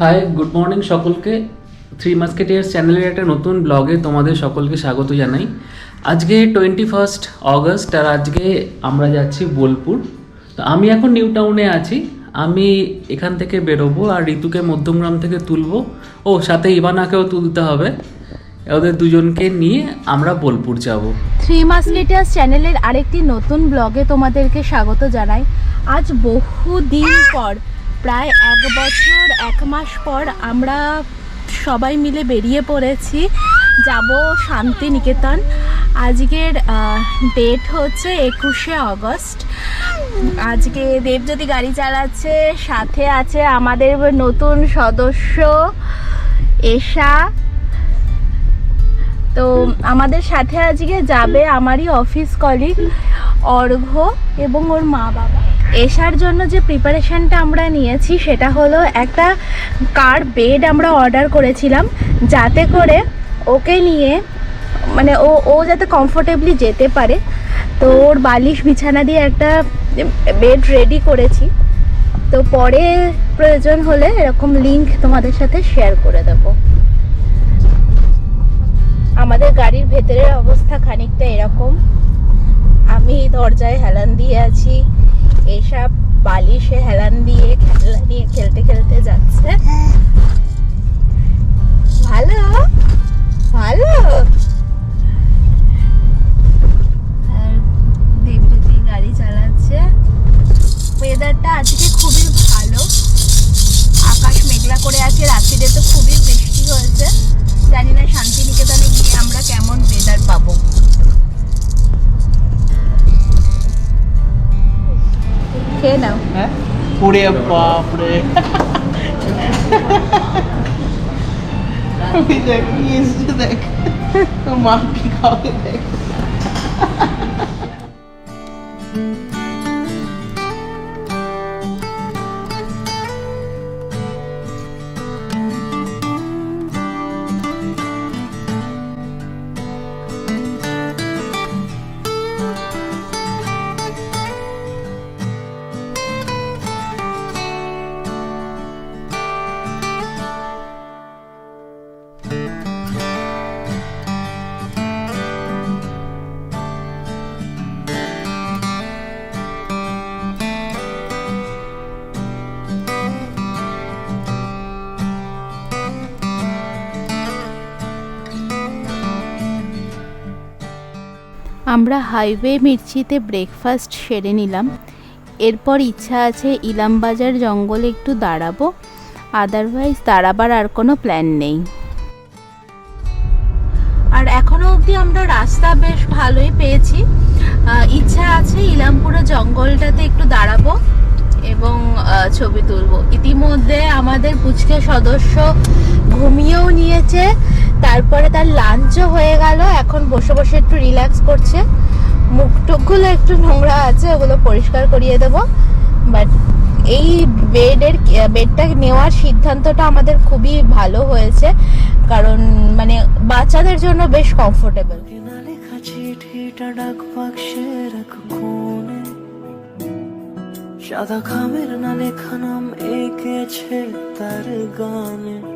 High good morning সকলকে। Three musketeers চ্যানেলের একটা নতুন ব্লগে তোমাদের সকলকে স্বাগত জানাই। আজকে টোয়েন্টি ফার্স্ট অগস্ট আর আজকে আমরা যাচ্ছি বোলপুর। তো আমি এখন নিউ টাউনে আছি। আমি এখান থেকে বেরোবো আর ঋতুকে মধ্যমগ্রাম থেকে তুলবো। ও সাথে ইভানাকেও তুলতে হবে। ওদের দুজনকে নিয়ে আমরা বোলপুর যাব। থ্রি মাসলিটার্স চ্যানেলের আরেকটি নতুন ব্লগে তোমাদেরকে স্বাগত জানাই। আজ বহু দিন পর প্রায় এক বছর, এক মাস পর আমরা সবাই মিলে বেরিয়ে পড়েছি। যাব শান্তিনিকেতন। আজকের ডেট হচ্ছে একুশে আগস্ট। আজকে দেবজ্যোতি গাড়ি চালাচ্ছে, সাথে আছে আমাদের নতুন সদস্য এশা। তো আমাদের সাথে আজকে যাবে আমারই অফিস কলিগ অর্ঘ এবং ওর মা বাবা। এসার জন্য যে প্রিপারেশানটা আমরা নিয়েছি, সেটা হলো একটা কার বেড আমরা অর্ডার করেছিলাম, যাতে করে ওকে নিয়ে মানে ও ও যাতে কমফোর্টেবলি যেতে পারে। তো ওর বালিশ বিছানা দিয়ে একটা বেড রেডি করেছি। তো পরে প্রয়োজন হলে এরকম লিংক তোমাদের সাথে শেয়ার করে দেবো। আমাদের গাড়ির ভেতরের অবস্থা খানিকটা এরকম। আমি দরজায় হেলান দিয়ে আছি। এসব বালিশে হেলান দিয়ে খেলা নিয়ে খেলতে খেলতে যাচ্ছে। পুরে বাপরে। দেখ এসছে দেখ। মা কি খাবে দেখ। আমরা হাইওয়ে মির্চিতে ব্রেকফাস্ট সেরে নিলাম। এরপর ইচ্ছা আছে ইলামবাজার জঙ্গলে একটু দাঁড়াবো। আদারওয়াইজ দাঁড়াবার আর কোনো প্ল্যান নেই। আর এখনও অবধি আমরা রাস্তা বেশ ভালোই পেয়েছি। ইচ্ছা আছে ইলামপুরের জঙ্গলটাতে একটু দাঁড়াবো এবং ছবি তুলবো। ইতিমধ্যে আমাদের পুচকে সদস্য তারপরে তার লাঞ্চও হয়ে গেল। এখন বসে বসে একটু রিল্যাক্স করছে। মুখ টুকগুলো একটু নোংরা আছে, ওগুলো পরিষ্কার করিয়ে দেবো। বাট এই বেডের বেডটা নেওয়ার সিদ্ধান্তটা আমাদের খুবই ভালো হয়েছে। কারণ মানে বাচ্চাদের জন্য বেশ কমফোর্টেবল ডাক সাদা খামের না লেখা নাম এঁকেছে তার গানে।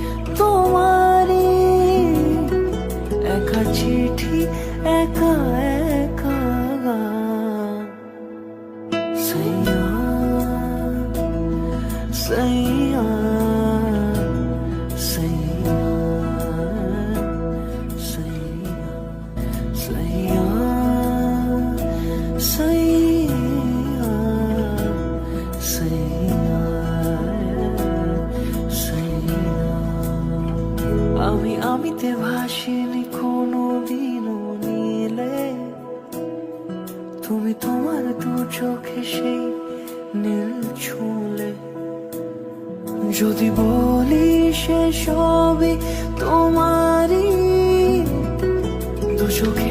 তোমার দু চোখে সেই নীল ছুলে। যদি বলি সে সবই তোমারই দু চোখে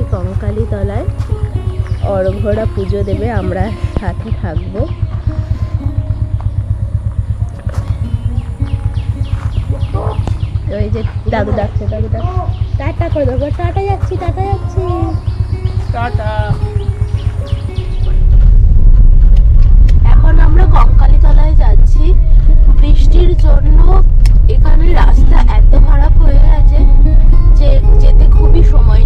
যাচ্ছি কঙ্কালী তলায় অরঘোড়া পুজো দেবে আমরা সাথে থাকব। ওই যে দাদু ডাকছে দাদু ডাকছে। টাটা করে দেবো টাটা যাচ্ছি টাটা যাচ্ছি। টাটা। এখন আমরা কঙ্কালী তলায় যাচ্ছি। বৃষ্টির জন্য এখানে রাস্তা এত খারাপ হয়ে গেছে যে যেতে খুবই সময়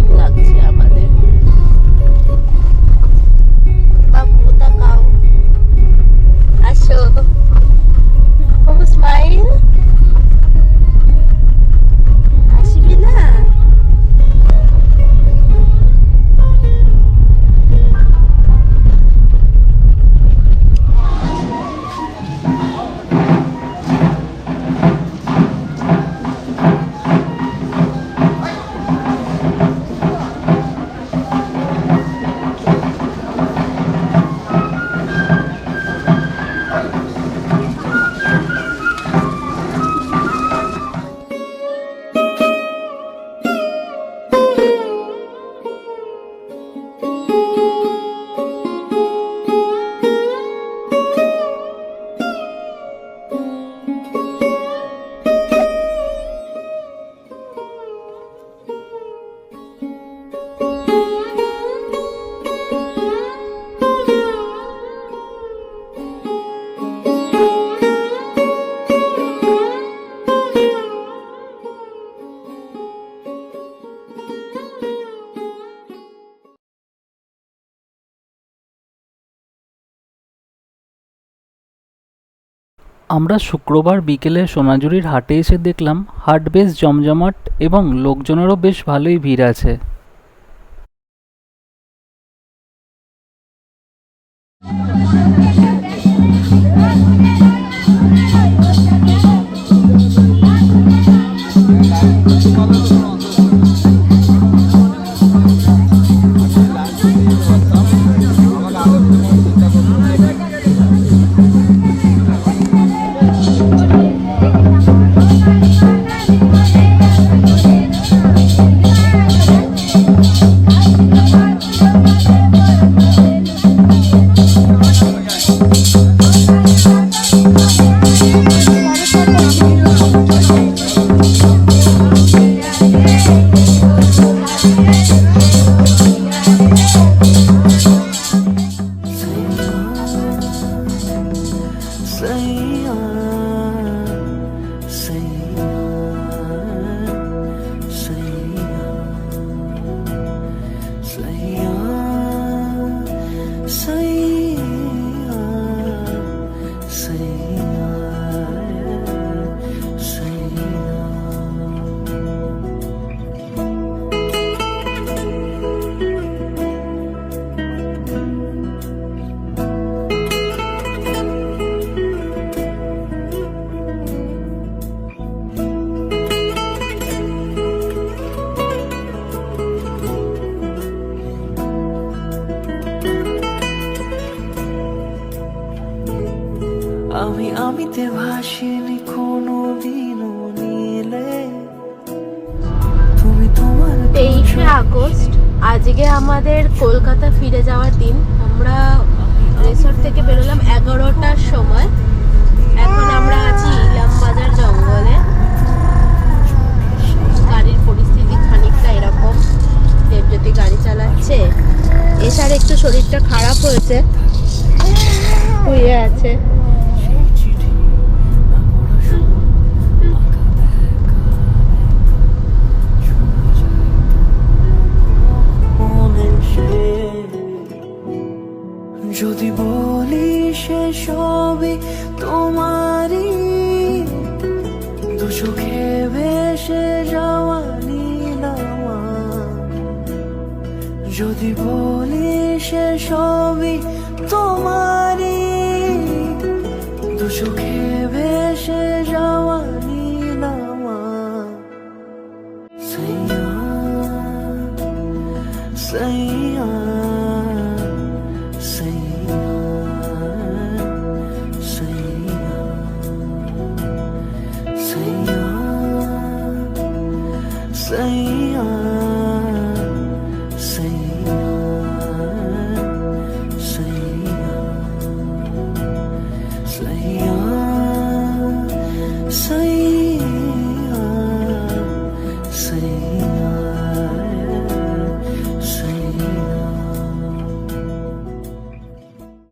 আমরা শুক্রবার বিকেলে সোনাঝুরির হাটে এসে দেখলাম হাট বেশ জমজমাট এবং লোকজনেরও বেশ ভালোই ভিড় আছে। রাতে ভাসিনি কোনো দিনও নীলে। তুমি তোমার তেইশে আগস্ট আজকে আমাদের কলকাতা ফিরে যাওয়ার দিন। আমরা রিসোর্ট থেকে বেরোলাম এগারোটার সময়। এখন আমরা আছি ইলামবাজার জঙ্গলে। গাড়ির পরিস্থিতি খানিকটা এরকম। দেবজ্যোতি গাড়ি চালাচ্ছে। এছাড়া একটু শরীরটা খারাপ হয়েছে। হয়ে আছে। যদি বলি সে সবই তোমারই দু চোখে ভেসে যাওয়া নীলামা সাইয়া সাইয়া সাইয়া সাইয়া সাইয়া সাইয়া।